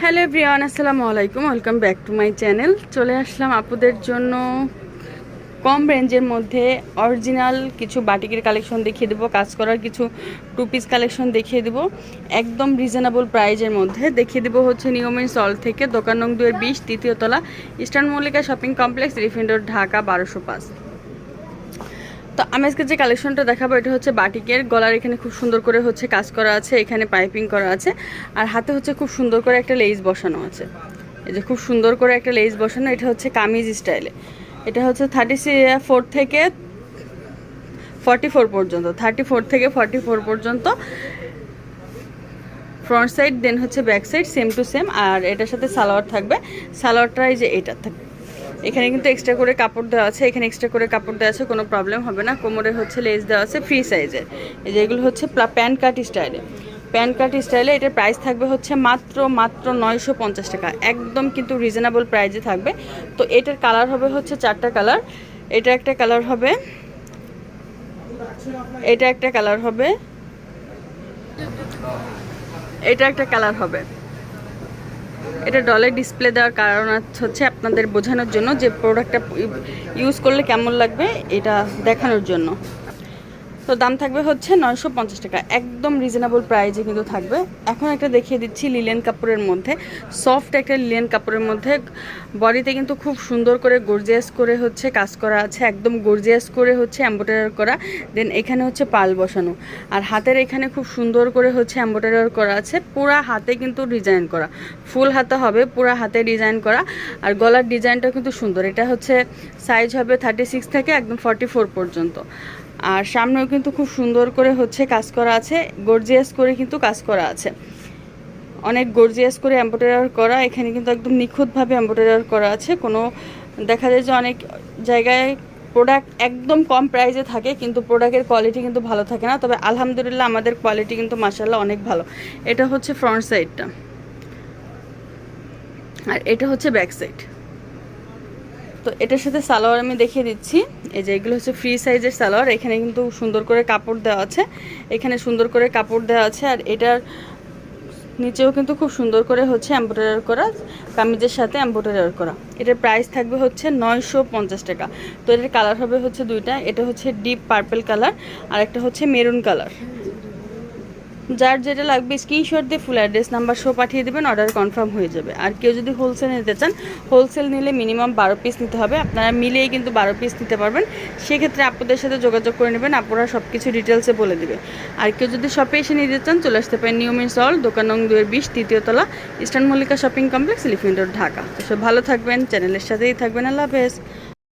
Hello everyone, আসসালামু আলাইকুম। Welcome back to my channel চলে আসলাম আপুদের জন্য কম রেঞ্জের মধ্যে অরিজিনাল কিছু বাটিকের কালেকশন দেখিয়ে দেবো, কাজ করার কিছু টু পিস কালেকশন দেখিয়ে দেবো। একদম রিজনেবল প্রাইজের মধ্যে দেখিয়ে দেবো হচ্ছে নিয়মের সল থেকে দোকান নং দুয়ের বিশ তৃতীয়তলা ইস্টার্ন মল্লিকা শপিং কমপ্লেক্স রিফিন্ডোর ঢাকা বারোশো পাঁচ। তো আমি আজকে যে কালেকশনটা দেখাবো, এটা হচ্ছে বাটিকের। গলার এখানে খুব সুন্দর করে হচ্ছে কাজ করা আছে, এখানে পাইপিং করা আছে। আর হাতে হচ্ছে খুব সুন্দর করে একটা লেস বসানো আছে। এই যে খুব সুন্দর করে একটা লেস বসানো, এটা হচ্ছে কামিজ স্টাইলে এটা হচ্ছে থার্টি ফোর থেকে ফর্টি ফোর পর্যন্ত থার্টি ফোর থেকে ফর্টি ফোর পর্যন্ত। ফ্রন্ট সাইড দেন হচ্ছে back side same to same আর এটার সাথে সালোয়ার থাকবে। সালোয়ারটা এই যে এটা থাকবে। এখানে কিন্তু এক্সট্রা করে কাপড় দেওয়া আছে, এখানে এক্সট্রা করে কাপড় দেওয়া আছে, কোনো প্রবলেম হবে না। কোমরে হচ্ছে লেস দেওয়া আছে ফ্রি সাইজের এই যে এগুলো হচ্ছে প্যান্ট কাট স্টাইলে প্যান্ট কাট স্টাইলে এটার প্রাইস থাকবে হচ্ছে মাত্র মাত্র নয়শো পঞ্চাশ টাকা। একদম কিন্তু রিজনেবল প্রাইজে থাকবে। তো এটার কালার হবে হচ্ছে চারটা কালার এটা একটা কালার হবে, এটা একটা কালার হবে, এটা একটা কালার হবে। এটা ডলে ডিসপ্লে দেওয়ার কারণ হচ্ছে আপনাদের বোঝানোর জন্য যে প্রোডাক্টটা ইউজ করলে কেমন লাগবে, এটা দেখানোর জন্য। তো দাম থাকবে হচ্ছে নয়শো পঞ্চাশ টাকা। একদম রিজনেবল প্রাইজে কিন্তু থাকবে। এখন একটা দেখিয়ে দিচ্ছি লিলেন কাপড়ের মধ্যে। সফট একটা লিলেন কাপড়ের মধ্যে। বডিতে কিন্তু খুব সুন্দর করে গর্জিয়াস করে হচ্ছে কাজ করা আছে। একদম গর্জিয়াস করে হচ্ছে এম্বোটার করা। দেন এখানে হচ্ছে পাল বসানো। আর হাতের এখানে খুব সুন্দর করে হচ্ছে এম্বোটার করা আছে। পুরা হাতে কিন্তু ডিজাইন করা। ফুল হাতে হবে, পুরা হাতে ডিজাইন করা। আর গলার ডিজাইনটাও কিন্তু সুন্দর। এটা হচ্ছে সাইজ হবে থার্টি সিক্স থেকে একদম ফর্টি ফোর পর্যন্ত। আর সামনেও কিন্তু খুব সুন্দর করে হচ্ছে কাজ করা আছে গর্জিয়াস করে কিন্তু কাজ করা আছে। অনেক গর্জিয়াস করে এম্বোটার করা, এখানে কিন্তু একদম নিখুঁতভাবে এম্বোটার করা আছে। কোনো দেখা যায় যে অনেক জায়গায় প্রোডাক্ট একদম কম প্রাইসে থাকে, কিন্তু প্রোডাক্টের কোয়ালিটি কিন্তু ভালো থাকে না। তবে আলহামদুলিল্লাহ আমাদের কোয়ালিটি কিন্তু মাসাল্লাহ অনেক ভালো। এটা হচ্ছে ফ্রন্ট সাইডটা আর এটা হচ্ছে ব্যাক সাইড তো এটার সাথে সালোয়ার আমি দেখিয়ে দিচ্ছি। এই যে এগুলো হচ্ছে ফ্রি সাইজের সালোয়ার। এখানে কিন্তু সুন্দর করে কাপড় দেওয়া আছে। এখানে সুন্দর করে কাপড় দেওয়া আছে। আর এটার নিচেও কিন্তু খুব সুন্দর করে হচ্ছে এম্ব্রয়ডারি করা, কামিজের সাথে এম্ব্রয়ডারি করা। এটার প্রাইস থাকবে হচ্ছে নয়শো পঞ্চাশ টাকা। তো এটার কালার হবে হচ্ছে দুইটা। এটা হচ্ছে ডিপ পার্পেল কালার আর একটা হচ্ছে মেরুন কালার যার যেটা লাগবে স্ক্রিনশট দিয়ে ফুল অ্যাড্রেস নাম্বার শো পাঠিয়ে দেবেন অর্ডার কনফার্ম হয়ে যাবে। আর কেউ যদি হোলসেল নিতে চান হোলসেল নিলে মিনিমাম বারো পিস নিতে হবে। আপনারা মিলিয়েই কিন্তু বারো পিস নিতে পারবেন। সেক্ষেত্রে আপনাদের সাথে যোগাযোগ করে নেবেন আপনারা সব কিছু ডিটেলসে বলে দেবে। আর কেউ যদি শপে এসে নিতে চান, চলে আসতে পারেন নিয়মিত সল দোকান নং দুয়ের বিশ, তৃতীয় তলা eastern Mallika shopping complex elephant road Dhaka. তো সব ভালো থাকবেন চ্যানেলের সাথেই থাকবেন। আল্লাহ হাফেজ।